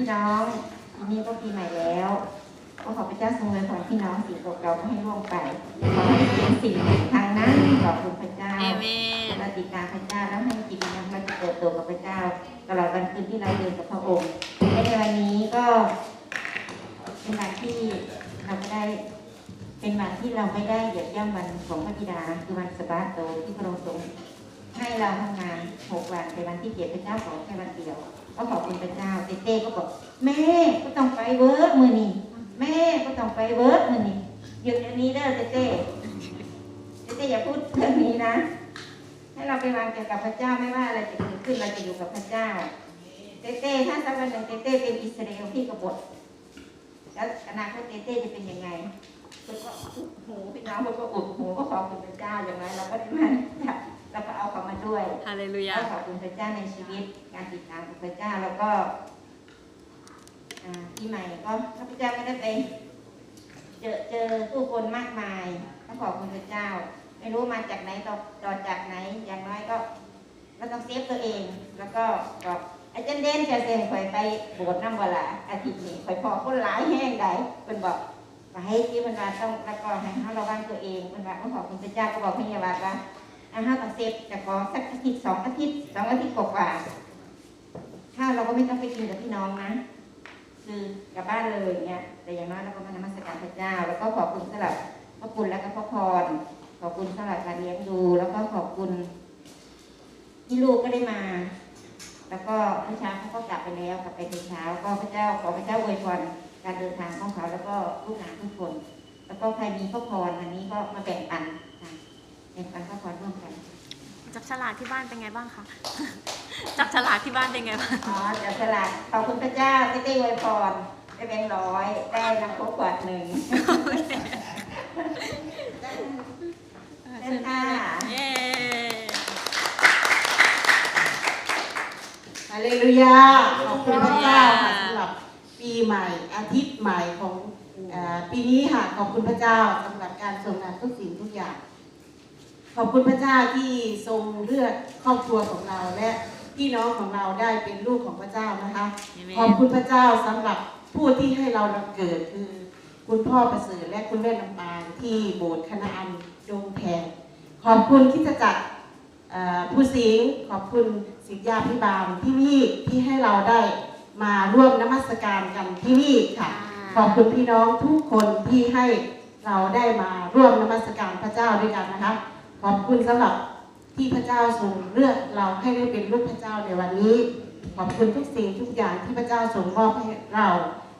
พี่น้องอันนี้ก็ปีใหม่แล้วก็ขอพระเจ้าทรงอวยพรพี่น้องสิ่งเก่าๆก็ให้ล่วงไปขอให้เป็นสิ่งทางนั้นขอบคุณพระเจ้าเอเมนเราติดตามพระเจ้าแล้วให้จิตวิญญาณเราจะเติบโตกับพระเจ้าตลอดวันคืนที่เราเดินกับพระองค์และในวันนี้ก็เป็นวันที่เราไม่ได้เป็นวันที่เราไม่ได้เหยียบย่ำวันของพระบิดาคือวันสะบาโตที่พระองค์ทรงให้เราทำงานหกวันแต่วันที่เจ็ดพระเจ้าขอแค่วันเดียว ก็ขอบคุณพระเจ้าเต้เต้ก็บอก แม่ก็ต้องไปเวิร์กมือนี่แม่ก็ต้องไปเวิร์กมือนี่หยุดเดี๋ยวนี้เด้อเต้เต้เต้เต้อย่าพูดเรื่องนี้นะ ให้เราไปวางใจกับพระเจ้าไม่ว่าอะไรจะเกิดขึ้นเราจะอยู่กับพระเจ้าเต้เต้ถ้าสักวันหนึ่งเต้เต้เป็นอิสราเอลที่กบฏแล้วอนาคตเต้เต้จะเป็นยังไงก็หูพี่น้องคุณก็อุดหูก็ขอบคุณพระเจ้าอย่างไรเราก็ได้มา เราก็เอาเขามาด้วยฮาเลลูยาก็ขอบคุณพระเจ้าในชีวิต การติดตามของพระเจ้าแล้วก็อ่าปีใหม่ก็ข้าพเจ้าไม่ได้ไปเจอเจอผู้คนมากมายก็ขอบคุณพระเจ้า ไม่รู้มาจากไหนต่อต่อจากไหน อย่างน้อยก็เราต้องเซฟตัวเอง แล้วก็บอกอาจารย์เด่นจะเซ็นข่อยไปโบสถ์น้ำวลาอาทิตย์นี้ข่อยพอคนหลายแห้งใดเป็นบอกไปให้ที่มันว่าต้องแล้วก็ให้เขาระวังตัวเองเป็นว่าต้องขอบคุณพระเจ้าก็บอกพยาบาลว่า อาหารต้อเซฟจะขอสักอาทิตย์สองอาทิตย์สองอาทิตย์กว่าๆข้าวเราก็ไม่ต้องไปกินกับพี่น้องนะ คือกลับบ้านเลยเงี้ย แต่อย่างน้อยเราก็มานมัสการพระเจ้า แล้วก็ขอบคุณสำหรับพระคุณและก็พระพร ขอบคุณสำหรับการเลี้ยงดู แล้วก็ขอบคุณที่ลูกก็ได้มา แล้วก็เมื่อเช้าเขาก็กลับไปแล้วกลับไปในเช้า ก็พระเจ้าขอพระเจ้าอวยพรการเดินทางของเขาแล้วก็ลูกหลานทุกคน แล้วก็ใครมีพระพรอันนี้ก็มาแบ่งปัน แบ่งปันพระพรร่วมกันจับฉลากที่บ้านเป็นไงบ้างคะ จับฉลากที่บ้านเป็นไงบ้าง อ๋อเดี๋ยวสลัดขอบคุณพระเจ้าที่ได้อวยพรได้แบงค์ร้อยได้น้ำโค้กขวดหนึ่งเชิญค่ะเย้ฮาเลลูยาขอบคุณพระเจ้าค่ะสำหรับปีใหม่อาทิตย์ใหม่ของเอ่อปีนี้ค่ะขอบคุณพระเจ้าสำหรับการทรงงานทุกสิ่งทุกอย่างข อบคุณพระเจ้าที่ทรงเลือกครอบครัวของเราและพี่น้องของเราได้เป็นลูกของพระเจ้านะคะเอเมขอบนคุณพระเจ้าสำหรับผู้ที่ให้เราเราเกิดคือ คุณพ่อประเสริฐและคุณแม่ลำปางที่โบสถ์คณะอันดงแพงขอบคุณคริดจักรเอ่อผู้สิงห์ขอบคุณศิษยาพิบาลที่นี่ที่ให้เราได้มาร่วมนมัสการกันที่นี่ค่ะ ขอบคุณพี่น้องทุกคนที่ให้เราได้มาร่วมนมัสการพระเจ้าด้วยกันนะคะ ขอบคุณสำหรับที่พระเจ้าทรงเลือกเราให้ได้เป็นลูกพระเจ้าในวันนี้ ขอบคุณทุกสิ่งทุกอย่างที่พระเจ้าทรงมอบให้เรา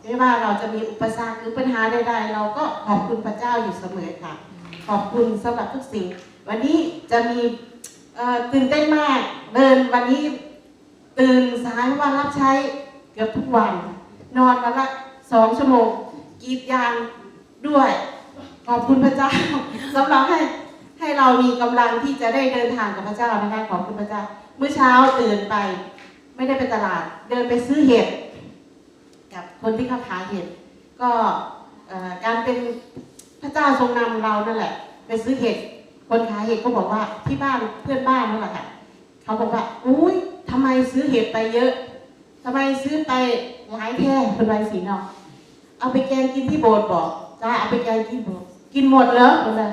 ไม่ว่าเราจะมีอุปสรรคหรือปัญหาใดๆ เราก็ขอบคุณพระเจ้าอยู่เสมอค่ะ ขอบคุณสำหรับทุกสิ่ง วันนี้จะมีตื่นเต้นมากเดินวันนี้ตื่นสายวันรับใช้เกือบทุกวัน นอนวันละสองชั่วโมงกีดยางด้วย ขอบคุณพระเจ้าสำหรับให้ ให้เรามีกำลังที่จะได้เดินทางกับพระเจ้านะคะขอบคุณพระเจ้า เมื่อเช้าตื่นไป ไม่ได้ไปตลาด เดินไปซื้อเห็ดกับคนที่เขาขายเห็ดก็การเป็นพระเจ้าทรงนำเรานั่นแหละ ไปซื้อเห็ดคนขายเห็ดก็บอกว่าที่บ้านเพื่อนบ้านนั่นแหละค่ะเขาบอกว่าอุ้ยทำไมซื้อเห็ดไปเยอะทำไมซื้อไปหลายแท่คนไรสีเนาะเอาไปแกงกินที่โบสถ์บอกจ้าเอาไปแกงกินโบสถ์กินหมดเหรอคนละ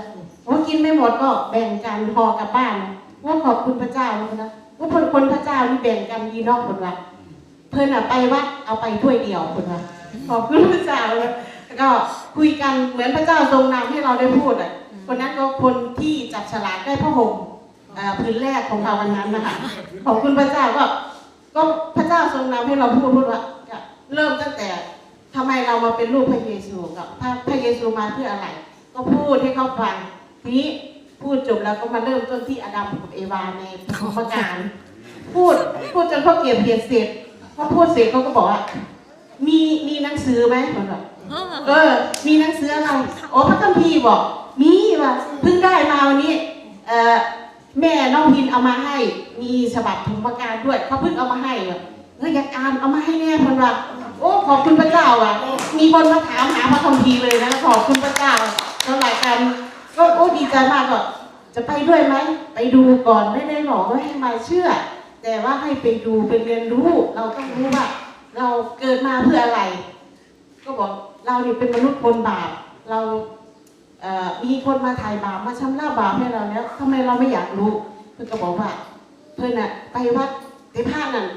กินไม่หมดก็แบ่งกันพอกลับบ้านนะว่าขอบคุณพระเจ้าเลยนะว่าคนคนพระเจ้านี่แบ่งกันดีนอกคนละเพิ่นอะไปวัดเอาไปถ้วยเดียวคนละขอบคุณพระเจ้าเลยแล้วก็คุยกันเหมือนพระเจ้าทรงนำให้เราได้พูดอะคนนั้นก็คนที่จับฉลากได้ผ้าห่มพื้นแรกของเราวันนั้นนะคะขอบคุณพระเจ้าก็ก็พระเจ้าทรงนำให้เราพูดพูดว่าเริ่มตั้งแต่ทำไมเรามาเป็นลูกพระเยซูกับพระพระเยซูมาเพื่ออะไร ก็พูดให้เขาฟัง ทีนี้พูดจบแล้วก็มาเริ่มต้นที่อดัมกับเอวาในปฐมกาลพูดพูดจนเขาเก็บเกียรติเสร็จพอพูดเสร็จเขาก็บอกว่า มีมีหนังสือไหมผมบอกเออเออ มีหนังสืออะไรโอ้พระคัมภีร์บอก มีว่ะเพิ่งได้มาวันนี้เอ่อแม่น้องพินเอามาให้ มีฉบับถุงประการด้วยเขาเพิ่งเอามาให้ว่ะเอออยากอ่านเอามาให้แน่คนว่าโอ้ขอบคุณพระเจ้าอะ มีคนมาถามหาพระคัมภีร์เลยนะขอบคุณพระเจ้าสำหรับการ ก็โอ้ดีใจมากก็จะไปด้วยไหมไปดูก่อนไม่ได้บอกว่าให้มาเชื่อ แต่ว่าให้ไปดูไปเรียนรู้ เราต้องรู้ว่า เราเกิดมาเพื่ออะไร ก็บอกเราเนี่เป็นมนุษย์คนบาปเราเอ่อมีคนมาถ่ายบาปมาชำระบาปให้เราแล้วทำไมเราไม่อยากรู้ เพื่อนก็บอกว่า เพื่อนอะไปวัดแต่พระนั่น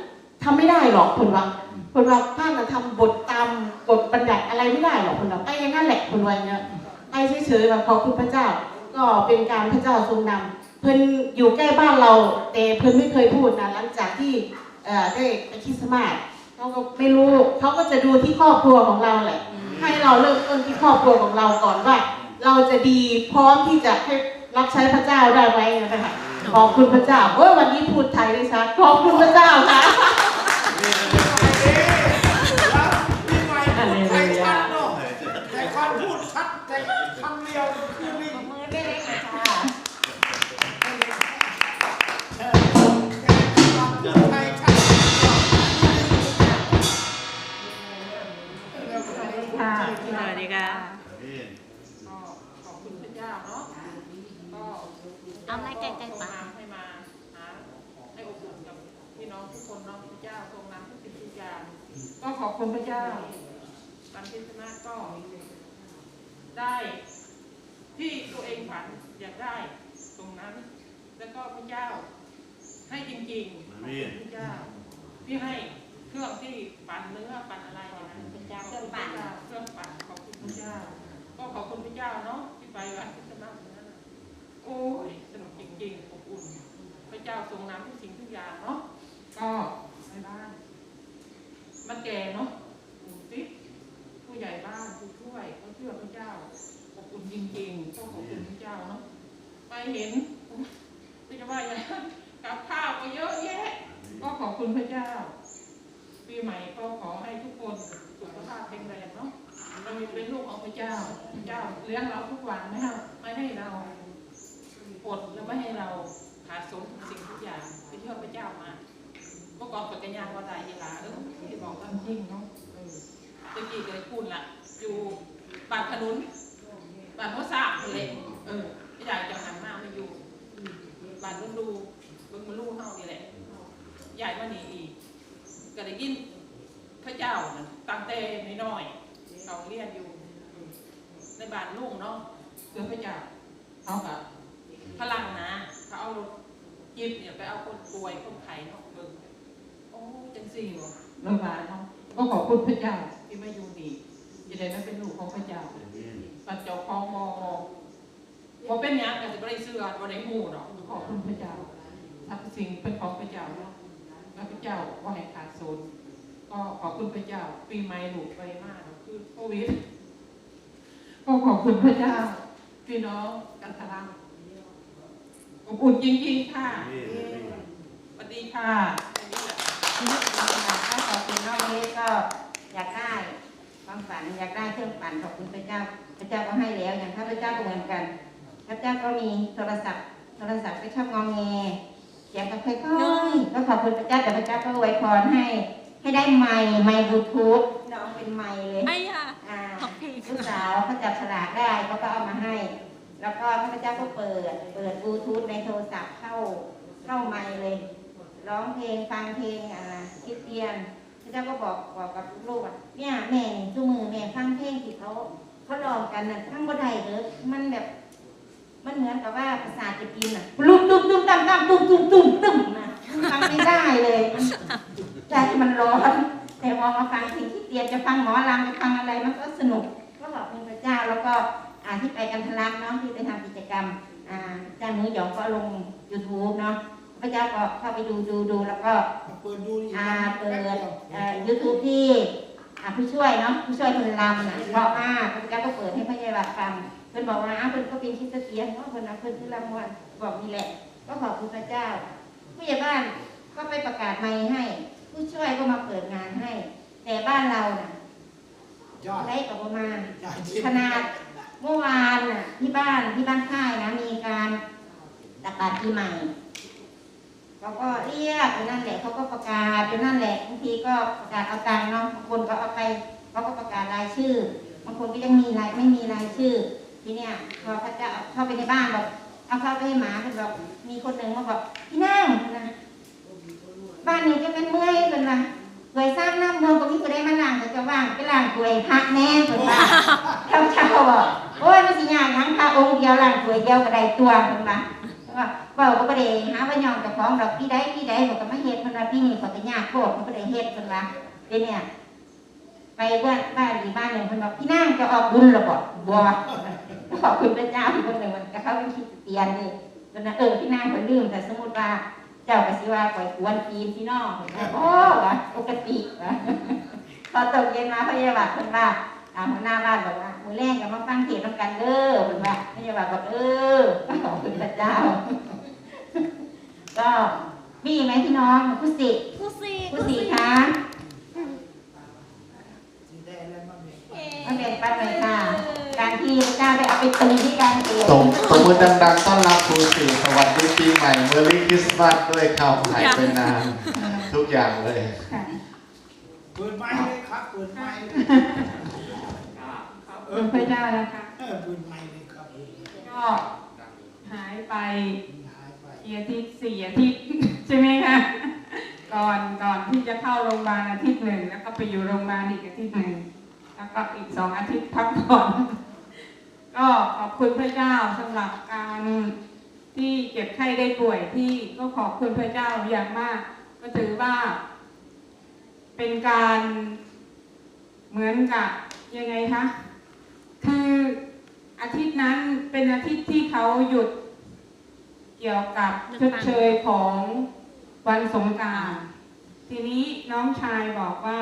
ทำไม่ได้หรอกคนว่าคนว่าพระน่ะทำบทตามกฎบัญญัติอะไรไม่ได้หรอกคนว่าไปอย่างนั้นแหละคนว่าเงี้ย ไปเฉยๆแบบขอบคุณพระเจ้า ก็เป็นการพระเจ้าทรงนำเพื่อนอยู่ใกล้บ้านเราแต่เพื่อนไม่เคยพูดนะหลังจากที่ได้ไปคริสต์มาสเขาก็ไม่รู้เขาก็จะดูที่ครอบครัวของเราแหละ ให้เราเริ่มต้นที่ครอบครัวของเราก่อนว่า เราจะดีพร้อมที่จะให้รับใช้พระเจ้าได้ไหมนะคะขอบคุณพระเจ้าเอ้ยวันนี้พูดไทยได้ชัดขอบคุณพระเจ้าค่ะ ค่ะก็ขอบคุณพระเจ้าเนาะก็เอาไม้ใกล้ๆปากให้มาหาให้อบอุ่นกับพี่น้องทุกคนเนาะพระเจ้าทรงนำทุกสิ่งทุกอย่างก็ขอบคุณพระเจ้าวันคริสต์มาสก็ได้ที่ตัวเองฝันอยากได้ตรงนั้น แล้วก็พระเจ้าให้จริงๆขอบคุณพระเจ้าที่ให้เครื่องที่ปั่นเนื้อปั่นอะไรอย่างนั้นพระเจ้าเครื่องปั่นเครื่องปั่นขอบคุณพระเจ้า ก็ขอบคุณพระเจ้าเนาะที่ไปวันคริสต์มาสนั้นน่ะโอ้ยสนุกจริงๆอบอุ่น พระเจ้าทรงนำทุกสิ่งทุกอย่างเนาะก็ในบ้านมันแก่เนาะดูสิผู้ใหญ่บ้านผู้ช่วยเขาเชื่อพระเจ้าอบอุ่นจริงๆก็ขอบคุณพระเจ้าเนาะไปเห็นไม่จะว่าอย่างกับข้าวก็เยอะแยะ ก็ขอบคุณพระเจ้า ปีใหม่ก็ขอให้ทุกคนสุขภาพแข็งแรงเนาะ เราเป็นลูกของพระเจ้าพระเจ้าเลี้ยงเราทุกวันไม่ให้ไม่ให้เราอดและไม่ให้เราขาดสมสิ่งทุกอย่างไปเชื่อพระเจ้ามาเมื่อก่อนปัจจัยานว่าได้เวลาเออที่บอกว่าจริงเนาะเออตะกี้เคยพูดละอยู่ปากขนุนปากหัวสาเลยเออพี่ใหญ่จะหันหน้ามาอยู่บ้านรุ่นดูเบิ่งมาลู่เฮานี่แหละใหญ่มานี่อีกก็ได้ยินพระเจ้าน่ะตั้งแต่น้อย เขาเรียนอยู่ในบ้านลุงเนาะเพื่อพระเจ้าเขากับพลังนะเขาเอารถจิบเนี่ยไปเอาคนป่วยคนไข้เนาะเบิ่งโอ้จังสี่บ่เรื่องมาเนาะก็ขอบคุณพระเจ้าที่มาอยู่ดีจะได้มาเป็นลูกของพระเจ้าปัจเจ้าของมอบ่เป็นหยังก็จะบ่ได้เสื้อบ่ได้ฮู้ดอกขอบคุณพระเจ้าทรัพย์สิ่งเป็นของพระเจ้าเนาะแล้วพระเจ้าว่าให้ขาดโซนก็ขอบคุณพระเจ้าปีใหม่หลูกไปมาก คือโควิดก็ขอบคุณพระเจ้า พี่น้องกันทลังอบอุ่นจริงๆค่ะสวัสดีค่ะถ้าขอบคุณน้องเล็กก็อยากได้ความฝันอยากได้เครื่องปั่นขอบคุณพระเจ้า พระเจ้าก็ให้แล้วอย่างข้าพเจ้าก็เหมือนกันพระเจ้าก็มีโทรศัพท์ โทรศัพท์ก็ชอบงองแงเสียงก็ค่อยๆก็ขอบคุณพระเจ้าแต่พระเจ้าก็อวยพรให้ ให้ได้ไมค์ไมค์บลูทูธ น้องเป็นไมค์เลยไอ้ยาอ่าของพี่ลูกสาวเขาจับฉลากได้เขาก็เอามาให้ แล้วก็พระเจ้าก็เปิด เปิดบลูทูธในโทรศัพท์เข้าเข้าไมค์เลย ร้องเพลงฟังเพลงอ่าคริสเตียนพระเจ้าก็บอกบอกกับลูกว่าเนี่ยแม่นี่ทุกมือแม่ฟังเพลงที่เขาเขาลองกันน่ะทั้งบ่ได้เลยมันแบบ มันเหมือนกับว่าภาษาจะกินน่ะลุมตุ้มตุ้มตั้มตั้มตุ้มตุ้มตุ้มตุ้มนะฟังไม่ได้เลยมันใจมันร้อน แต่พอมาฟังเพลงที่เตียนจะฟังหมอลำจะฟังอะไรมันก็สนุกก็ขอบคุณพระเจ้าแล้วก็อ่าที่ไปกันทะลักเนาะที่ไปทำกิจกรรมอ่าอาจารย์หนูหยองก็ลง YouTube เนาะพระเจ้าก็เข้าไปดูดูดูแล้วก็เปิดดูนี่อ่าเปิดเอ่อ YouTube ที่อ่าผู้ช่วยเนาะผู้ช่วยคนลำน่ะเพราะมากพระเจ้าก็เปิดให้พระยาบาฟังเพิ่นบอกว่าอ้าวเพิ่นก็เป็นคริสเตียนเนาะเพิ่นเอาเพิ่นที่รางวัลบอกนี่แหละ ก็ขอบคุณพระเจ้าผู้ใหญ่บ้านก็ไปประกาศไมค์ให้ ผู้ช่วยก็มาเปิดงานให้ แต่บ้านเราน่ะยอดได้กับประมาณยอดจริงขนาดเมื่อวานน่ะที่บ้านที่บ้านค่ายนะมีการประกาศปีใหม่เขาก็เรียกไปนั่นแหละเขาก็ประกาศไปนั่นแหละบางทีก็ประกาศเอาตังค์เนาะบางคนก็เอาไปเขาก็ประกาศรายชื่อบางคนก็ยังมีรายไม่มีรายชื่อ ทีเนี้ยพอพระเจ้าเข้าไปในบ้านบอกเอาเข้าไปให้หมาเพิ่นบอกมีคนหนึ่งมาบอกพี่นั่งนะบ้านนี้จะเป็นเมื่อยเป็ นนะถวยซ้ำน้ำนมก็มีก็ได้มาล้างก็จะว่างไปล้างถวยพระแน่เพิ่นว่าเจ้าเจ้าบอกโอ้ยมันสิยากหยังพระองค์เดียวล้างถวยเดียวก็ได้ตัวเพิ่นว่าว่าเว้าก็บ่ได้หาว่าย่องเจ้าของดอกพี่ใดพี่ใดบอกก็มาเฮ็ดเพิ่นว่าพี่นี่ก็ไปยากโคตรเพิ่นบ่ได้เฮ็ดเพิ่นว่าเดี๋ยวเนี่ยไปบ้านบ้านอีกบ้านหนึ่งเพิ่นบอกพี่นางจะออกบุญหรือบ่บ่ขอบคุณพระเจ้าที่เพิ่นหนึ่งมันก็เขาเป็นคิดเตียนนี่ตอนนั้นเออพี่นางเพิ่นลืมแต่สมมุติว่า เจ้าก็สิว่าปล่อยกวนทีมพี่น้องเพิ่นว่าโอ้ว่ะปกติว่ะพอตกเย็นมาพยาบาลเพิ่นว่าอ่าหัวหน้าบ้านบอกว่ามื้อแรกก็มาฟังเทศน์นำกันเด้อเพิ่นว่าพยาบาลบอกเออขอบคุณพระเจ้า ก็มีไหมพี่น้องผู้สิผู้ซีผู้สิคะ สีแดงแล้วมันเป็น มาแบ่งปันหน่อยค่ะ การที่ พระเจ้าได้เอาไปตีที่การเทศน์ตบตบมือดังๆต้อนรับครูสี่สวัสดีปีใหม่เมอรี่คริสต์มาสด้วยครับหายไปนาน ทุกอย่างเลย ค่ะเปิดไม้เลยครับเปิดไม้เลยเออพระเจ้านะคะเออเปิดไม้เลยครับก็หายไปหายไปกี่อาทิตย์สี่อาทิตย์ใช่ไหมคะก่อนก่อนที่จะเข้าโรงพยาบาลอาทิตย์หนึ่งแล้วก็ไปอยู่โรงพยาบาลอีกอาทิตย์หนึ่งแล้วก็อีกสองอาทิตย์พักผ่อน ก็ขอบคุณพระเจ้าสำหรับการที่เจ็บไข้ได้ป่วยที่ก็ขอบคุณพระเจ้าอย่างมาก ก็ถือว่า เป็นการเหมือนกับยังไงคะคืออาทิตย์นั้นเป็นอาทิตย์ที่เขาหยุดเกี่ยวกับชดเชยของวันสงการทีนี้น้องชายบอกว่า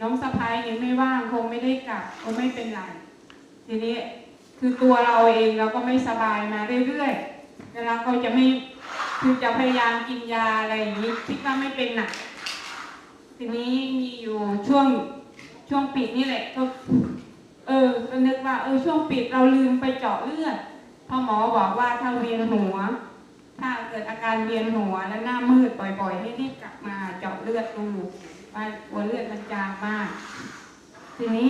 น้องสะพ้ายยังไม่ว่างคงไม่ได้กลับก็ไม่เป็นไร ทีนี้คือตัวเราเองเราก็ไม่สบายมาเรื่อยๆแล้วเราก็จะไม่คือจะพยายามกินยาอะไรอย่างนี้คิดว่าไม่เป็นหนักทีนี้มีอยู่ช่วงช่วงปิดนี่แหละก็เออก็นึกว่าเออช่วงปิดเราลืมไปเจาะเลือดพ่อหมอบอกว่าถ้าเวียนหัว ถ้าเกิดอาการเวียนหัวและหน้ามืดบ่อย ๆ ให้รีบกลับมาเจาะเลือดดูว่าหัวเลือดมันจางมาก ทีนี้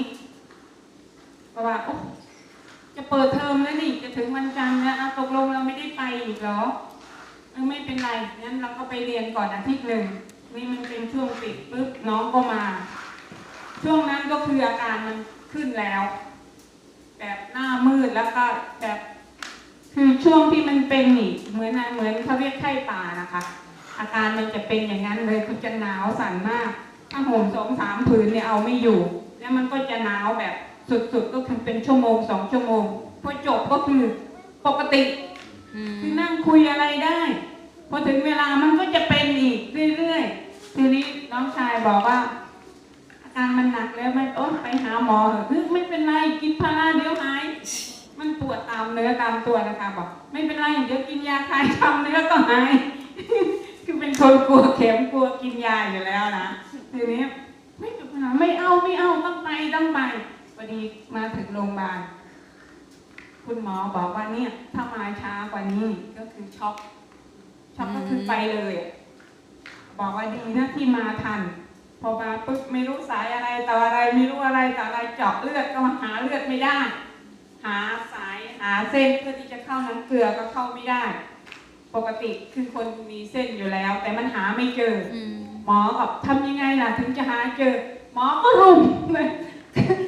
ก็ว่าจะเปิดเทอมแล้วนี่จะถึงวันจันทร์แล้วตกลงเราไม่ได้ไปอีกเหรอไม่เป็นไรงั้นเราก็ไปเรียนก่อนอาทิตย์หนึ่งนี่มันเป็นช่วงปิดปุ๊บน้องก็มา ช่วงนั้นก็คืออาการมันขึ้นแล้ว แบบหน้ามืดแล้วก็แบบคือช่วงที่มันเป็นนี่เหมือนเหมือนเขาเรียกไข้ป่านะคะ อาการมันจะเป็นอย่างนั้นเลยคือจะหนาวสั่นมาก ถ้าห่มสองสามผืนเนี่ยเอาไม่อยู่ แล้วมันก็จะหนาวแบบ สุดๆก็คือเป็นชั่วโมงสองชั่วโมงพอจบก็คือปกติอืมคือนั่งคุยอะไรได้ พอถึงเวลามันก็จะเป็นอีกเรื่อยๆทีนี้น้องชายบอกว่า อาการมันหนักแล้วไม่โอ๊ยไปหาหมอเถอะเฮ้ยไม่เป็นไรกินพาราเดี๋ยวหายมันปวดตามเนื้อตามตัวนะคะ บอก ไม่เป็นไรเดี๋ยวกินยาคลายกล้ามเนื้อก็หายคือเป็นคนกลัวเข็มกลัวกินยาอยู่แล้วนะทีนี้ไม่เป็นไรไม่เอาไม่เอาต้องไปต้องไป พอดีมาถึงโรงพยาบาลคุณหมอบอกว่าเนี่ย ถ้ามาช้ากว่านี้ก็คือช็อกช็อกก็คือไปเลยอะบอกว่าดีนะที่มาทัน พอมาปุ๊บไม่รู้สายอะไรต่ออะไรไม่รู้อะไรต่ออะไรเจาะเลือดก็หาเลือดไม่ได้ หาสายหาเส้นเพื่อที่จะเข้าน้ำเกลือก็เข้าไม่ได้ ปกติคือคนมีเส้นอยู่แล้ว แต่มันหาไม่เจออืมหมอบอกทำยังไงล่ะถึงจะหาเจอ หมอก็รุมเลยคนไข้คน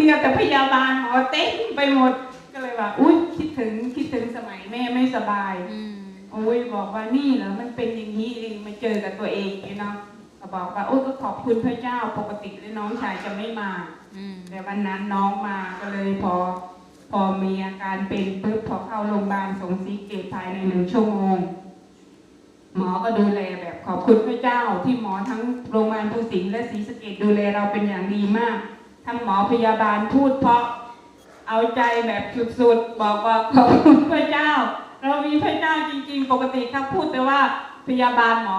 เดียวแต่พยาบาลหมอเต็มไปหมดก็เลยว่าอุ้ยคิดถึงคิดถึงสมัยแม่ไม่สบายอืมโอ้ยบอกว่านี่เหรอมันเป็นอย่างนี้เองมาเจอกับตัวเองเนาะก็บอกว่าโอ้ยก็ขอบคุณพระเจ้าปกติแล้วน้องชายจะไม่มาอืมแต่วันนั้นน้องมาก็เลยพอ พอมีอาการเป็นปุ๊บพอเข้าโรงพยาบาลสงสีเกตภายในหนึ่งชั่วโมงหมอก็ดูแลแบบขอบคุณพระเจ้าที่หมอทั้งโรงพยาบาลภูสิงห์และศรีสะเกดดูแลเราเป็นอย่างดีมาก ทั้งหมอพยาบาลพูดเพราะเอาใจแบบสุดๆ บอกว่าขอบคุณพระเจ้า เรามีพระเจ้าจริง ๆ ปกติเขาพูดแต่ว่าพยาบาลหมอ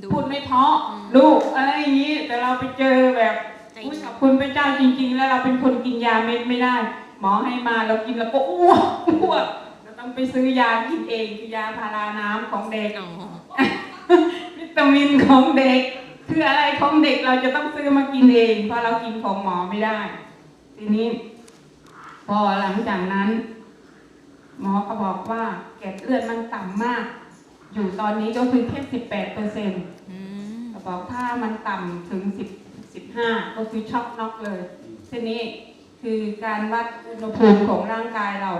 ดูพูดไม่เพราะอืมลูกอะไรอย่างนี้ แต่เราไปเจอแบบใจอุ๊ยดีขอบคุณพระเจ้าจริง ๆ แล้วเราเป็นคนกินยาเม็ดไม่ได้ หมอให้มาเรากินแล้วก็อ้วกอ้วกเราต้องไปซื้อยากินเองคือยาพาราน้ำของเด็กอ๋อวิตามินของเด็ก คืออะไรของเด็กเราจะต้องซื้อมากินเองเพราะเรากินของหมอไม่ได้ ทีนี้ พอหลังจากนั้น หมอก็บอกว่าเกล็ดเลือดมันต่ำมาก อยู่ตอนนี้ก็คือแค่สิบแปดเปอร์เซ็นต์ก็บอกถ้ามันต่ำถึงสิบสิบห้าก็คือช็อกน็อกเลยทีนี้คือการวัดอุณหภูมิของร่างกายเรา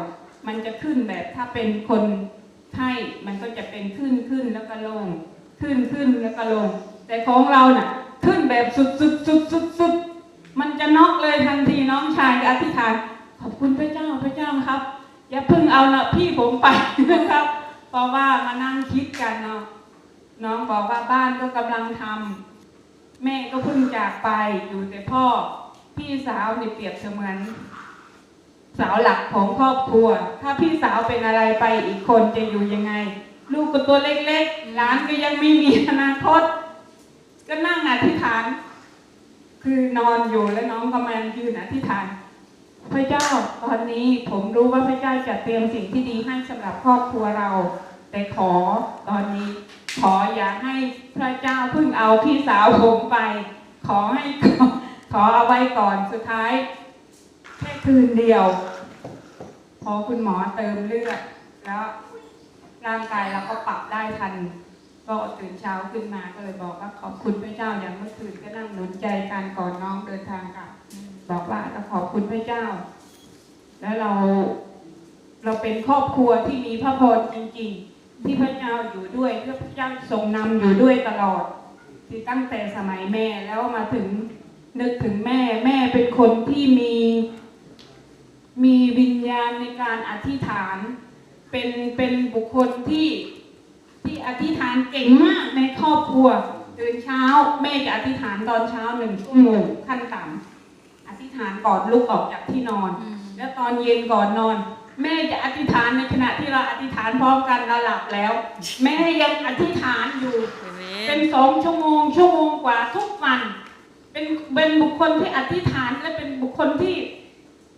มันจะขึ้นแบบถ้าเป็นคนไข้มันก็จะเป็นขึ้นขึ้นแล้วก็ลง ขึ้นขึ้นแล้วก็ลง แต่ของเราน่ะขึ้นแบบสุดสุดสุดสุดุดมันจะน็อกเลยทันทีน้องชายก็อธิษฐานขอบคุณพระเจ้าพระเจ้าครับ อย่าเพิ่งเอานะพี่ผมไปนะครับเพราะว่ามานั่งคิดกันเนาะน้องบอกว่าบ้านก็กำลังทำแม่ก็เพิ่งจากไปอยู่แต่พ่อพี่สาวนี่เปรียบเสมือนสาวหลักของครอบครัว ถ้าพี่สาวเป็นอะไรไปอีกคนจะอยู่ยังไง ลูกก็ตัวเล็กๆหลานก็ยังไม่มีอนาคต ก็นั่งอธิษฐาน คือนอนอยู่แล้วน้องก็มายืนอธิษฐาน พระเจ้าตอนนี้ผมรู้ว่าพระเจ้าจะเตรียมสิ่งที่ดีให้สำหรับครอบครัวเรา แต่ขอตอนนี้ ขออย่าให้พระเจ้าเพิ่งเอาพี่สาวผมไป ขอให้ขอเอาไว้ก่อนสุดท้ายแค่คืนเดียว พอคุณหมอเติมเลือดแล้วร่างกายเราก็ปรับได้ทัน ก็ตื่นเช้าขึ้นมาก็เลยบอกว่าขอบคุณพระเจ้าอย่างเมื่อคืนก็นั่งหนุนใจการก่อนน้องเดินทางกลับบอกว่าเราขอบคุณพระเจ้า แล้วเราเราเป็นครอบครัวที่มีพระพรจริง ๆ ที่พระเจ้าอยู่ด้วยที่อพระเจ้าทรงนำอยู่ด้วยตลอด ที่ตั้งแต่สมัยแม่แล้วมาถึงนึกถึงแม่แม่เป็นคนที่มีมีวิญญาณในการอธิษฐาน เป็นเป็นบุคคลที่ ที่อธิษฐานเก่งมากในครอบครัวตื่นเช้าแม่จะอธิษฐานตอนเช้าหนึ่งชั่วโมงขั้นต่ำอธิษฐานก่อนลุกออกจากที่นอนอืมแล้วตอนเย็นก่อนนอน แม่จะอธิษฐานในขณะที่เราอธิษฐานพร้อมกันเราหลับแล้ว แม่ยังอธิษฐานอยู่ เป็นสองชั่วโมงชั่วโมงกว่าทุกวัน เป็นเป็นบุคคลที่อธิษฐานและเป็นบุคคลที่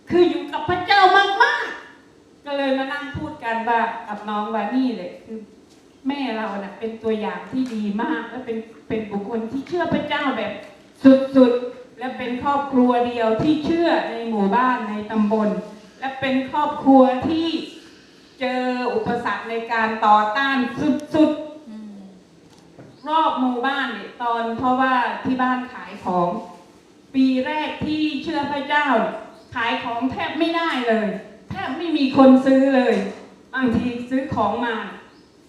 คืออยู่กับพระเจ้ามากๆ ก็เลยมานั่งพูดกันว่ากับน้องว่านี่เลยคือ แม่เราเนะ่ะเป็นตัวอย่างที่ดีมาก และเป็นเป็นบุคคลที่เชื่อพระเจ้าแบบสุดๆ และเป็นครอบครัวเดียวที่เชื่อในหมู่บ้านในตำบล และเป็นครอบครัวที่เจออุปสรรคในการต่อต้านสุดๆรอบหมู่บ้านเนี่ยตอนเพราะว่าที่บ้านขายของ ปีแรกที่เชื่อพระเจ้า ขายของแทบไม่ได้เลย แทบไม่มีคนซื้อเลยบางทีซื้อของมา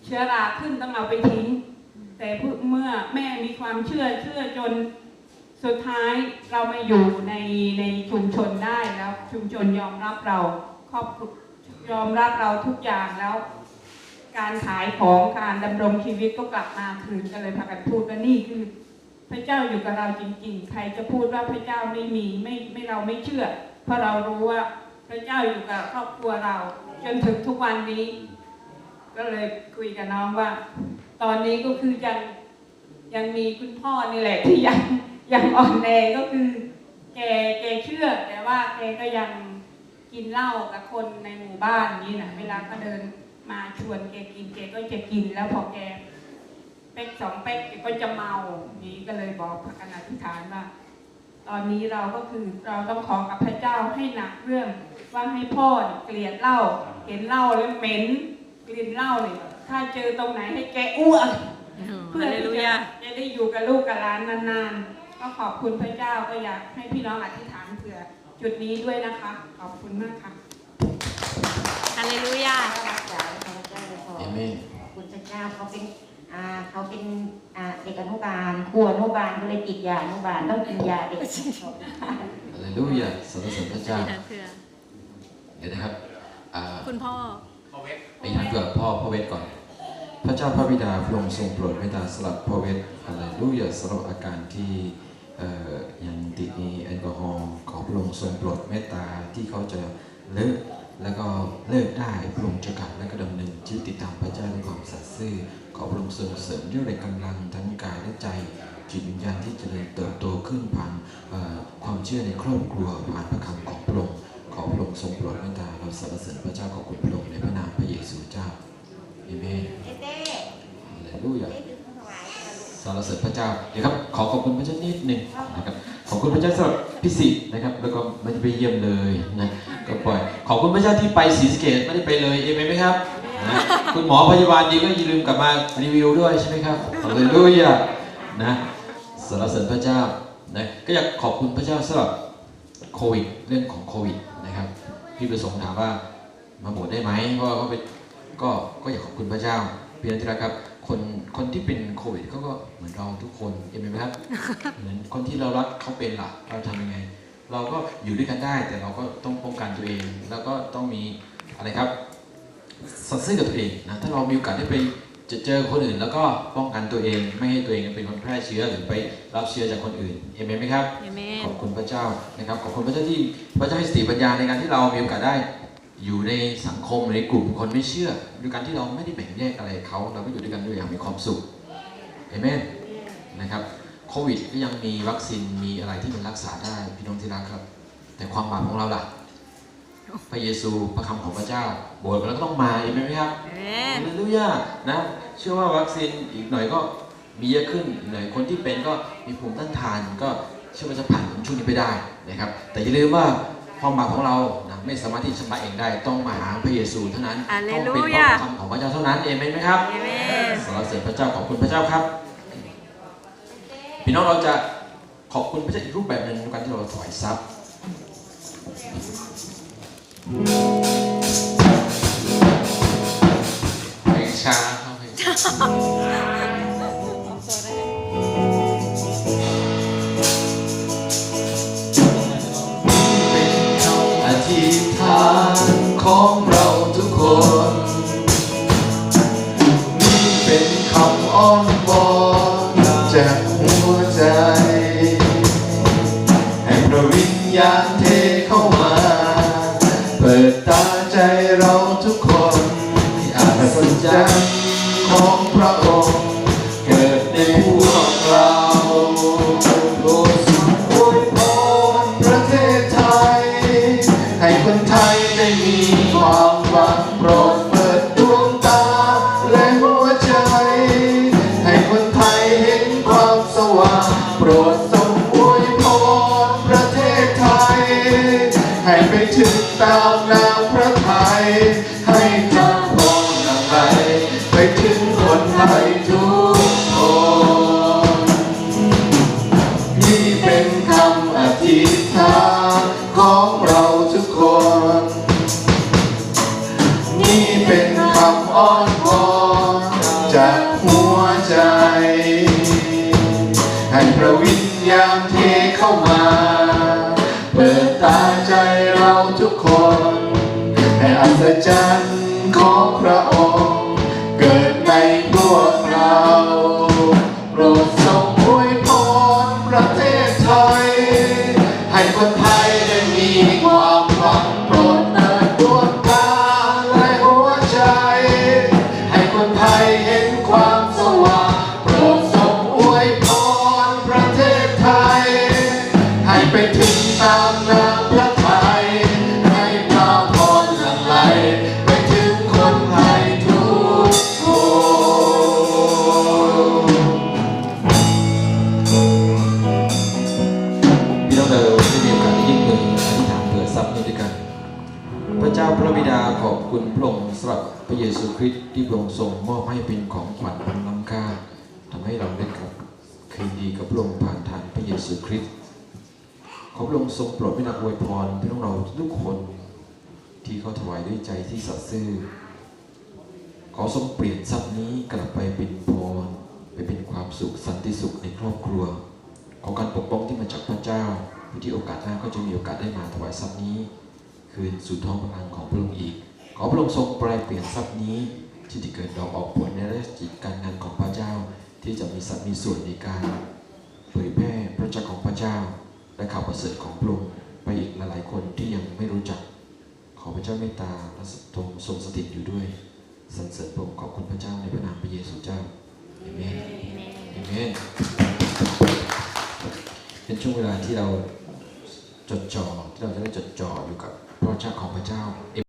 เชื้อราขึ้นต้องเอาไปทิ้ง แต่เมื่อแม่มีความเชื่อเชื่อจนสุดท้ายเรามาอยู่ในในชุมชนได้แล้ว ชุมชนยอมรับเราครอบครัวยอมรับเราทุกอย่างแล้ว การขายของการดำรงชีวิตก็กลับมาคืนก็เลยพากันพูดว่านี่คือ พระเจ้าอยู่กับเราจริง ๆ ใครจะพูดว่าพระเจ้าไม่มีไม่ไม่เราไม่เชื่อ เพราะเรารู้ว่าพระเจ้าอยู่กับครอบครัวเรา จนถึงทุกวันนี้ ก็เลยคุยกับน้องว่า ตอนนี้ก็คือยังยังมีคุณพ่อนี่แหละที่ยังยังอ่อนแอก็คือ แกแกเชื่อ แต่ว่าแกก็ยังกินเหล้ากับคนในหมู่บ้านนี้นะเวลาเขาเดินมาชวนแกกินแกก็จะกินแล้วพอแกเป๊กสองเป๊กแกก็จะเมานี้ก็เลยบอกพระกันอธิฐานว่าตอนนี้เราก็คือเราต้องขอกับพระเจ้าให้หนักเรื่องว่าให้พ่อเนี่ยเกลียดเหล้าเห็นเหล้าแล้วเหม็น กลิ่นเหล้าเนี่ยถ้าเจอตรงไหนให้แกอ้วกเพื่อฮาเลที่ลูจะยาจะได้อยู่กับลูกกับหลานนานๆ ก็ขอบคุณพระเจ้าก็อยากให้พี่น้องอธิษฐานเผื่อจุดนี้ด้วยนะคะ ขอบคุณมากค่ะฮาเลลูยาก็รักษาพระเจ้าเลยขอเอเมนขอบคุณพระเจ้าเขาเป็นอ่าเขาเป็นอ่าเด็กอนุบาลครัวอนุบาลก็เลยติดยาอนุบาลต้องกินยาเด็กฮาเลลูยาสรรเสริญพระเจ้าที่นั้นเพื่อเดี๋ยวนะครับอ่าคุณพ่อ ไปทางเกิดพ่อพ่อเวทก่อน พระเจ้าพระบิดาพระองค์ทรงโปรดเมตตาสำหรับพ่อเวทฮาเลลูยาสำหรับอาการที่ยังติดมีแอลกอฮอล์ขอพระองค์ทรงโปรดเมตตาที่เขาจะเลิกแล้วก็เลิกได้พระองค์จะกลับและก็ดำเนินชีวิตติดตามพระเจ้าด้วยความสัตย์ซื่อขอพระองค์ทรงเสริมด้วยแรงกำลังทั้งกายและใจจิตวิญญาณที่จริญเติบโตขึ้นผ่านความเชื่อในครอบครัวผ่านพระคำของพระองค์ ขอพระองค์ทรงโปรดเมตตาเราสรรเสริญพระเจ้าขอบคุณพระองค์ในพระนามพระเยซูเจ้าเอเมนเต้เต้ฮาเลลูยาเต้ถือของถวายค่ะลูกสรรเสริญพระเจ้าเดี๋ยวครับขอขอบคุณพระเจ้านิดหนึ่งนะครับขอบคุณพระเจ้าสำหรับพิสิทธ์นะครับ แล้วก็ไม่ได้ไปเยี่ยมเลยนะก็ปล่อยขอบคุณพระเจ้าที่ไปศรีสะเกษไม่ได้ไปเลยเอเมนไหมครับนะคุณหมอพยาบาลดีก็อย่าลืมกลับมารีวิวด้วยใช่ไหมครับฮาเลลูยานะสรรเสริญพระเจ้านะก็อยากขอบคุณพระเจ้าสำหรับโควิด เรื่องของโควิด นะครับพี่ประสงค์ถามว่ามาโบสถ์ได้ไหมเพราะว่าเขาไปก็ก็อยากขอบคุณพระเจ้าพี่นันทิรักครับคนคนที่เป็นโควิดเขาก็เหมือนเราทุกคนเห็นไหมครับ เหมือนคนที่เรารักเขาเป็นล่ะเราทำยังไง เราก็อยู่ด้วยกันได้ แต่เราก็ต้องป้องกันตัวเอง แล้วก็ต้องมีอะไรครับสัตย์ซื่อกับตัวเองนะถ้าเรามีโอกาสได้ไปเจอเจอคนอื่นแล้วก็ป้องกันตัวเองไม่ให้ตัวเองเป็นคนแพร่เชื้อหรือไปรับเชื้อจากคนอื่นเห็นไหมครับเอเมนขอบคุณพระเจ้านะครับขอบคุณพระเจ้าที่พระเจ้าให้สติปัญญาในการที่เรามีโอกาสได้ อยู่ในสังคมในกลุ่มคนไม่เชื่อด้วยการที่เราไม่ได้แบ่งแยกอะไรเขาเราก็อยู่ด้วยกันด้วยอย่างมีความสุขเอเมนนะครับโควิดก็ยังมีวัคซีนมีอะไรที่มันรักษาได้พี่น้องที่รักครับ แต่ความบาปของเราล่ะ พระเยซูพระคำของพระเจ้าโบสถ์เราก็ต้องมาเอเมนไหมครับเอเมฮานเลลูยานะเชื่อว่าวัคซีนอีกหน่อยก็มีเยอะขึ้นอีกหน่อยคนที่เป็นก็มีภูมิต้านทานก็เชื่อว่าจะผ่านช่วงนี้ไปได้นะครับ แต่อย่าลืมว่าความบาปของเรานะไม่สามารถที่จะชำระเองได้ต้องมาหาพระเยซูเท่านั้นฮาเลต้องลูเป็นเพยาราะคำของพระเจ้าเท่านั้นเอเมนไหมครับเอเมนสรรเสริญพระเจ้าขอบคุณพระเจ้าครับพี่น้องเราจะขอบคุณพระเจ้าอีกรูปแบบหนึ่งในการที่เราถวายทรัพย์ เพลงช้าเข้าเพลงช้า ถึงตามนามพระทัย ที่พระองค์ทรงมอบให้เป็นของขวัญอันล้ำค่าทำให้เราได้กลับคืนดีกับพระองค์ผ่านทางพระเยซูคริสต์ขอพระองค์ทรงโปรดเมตตาอวยพรพี่น้องเราทุกคน ที่เขาถวายด้วยใจที่สัตย์ซื่อขอทรงเปลี่ยนทรัพย์นี้กลับไปเป็นพรไปเป็นความสุขสันติสุขในครอบครัว ขอการปกป้องที่มาจากพระเจ้าที่โอกาสหน้าก็จะมีโอกาสได้มาถวายทรัพย์นี้ คืนสู่ท้องพระคลังของพระองค์อีก ขอพระองค์ทรงแปลเปลี่ยนทรัพย์นี้ ที่จะเกิดดอกออกผลในราชกิจการงานของพระเจ้า ที่จะมีสัตว์มีส่วนในการเผยแพร่พระเจ้าของพระเจ้า และข่าวประเสริฐของพระองค์ไปอีกหลายๆคนที่ยังไม่รู้จัก ขอพระเจ้าเมตตาและทรงทรงสถิตอยู่ด้วยสรรเสริญพระองค์ขอบคุณพระเจ้าในพระนามพระเยซูเจ้าเอเมนเอเมนเป็นช่วงเวลาที่เราจดจ่อที่เราจะได้จดจ่ออยู่กับพระเจ้าของพระเจ้า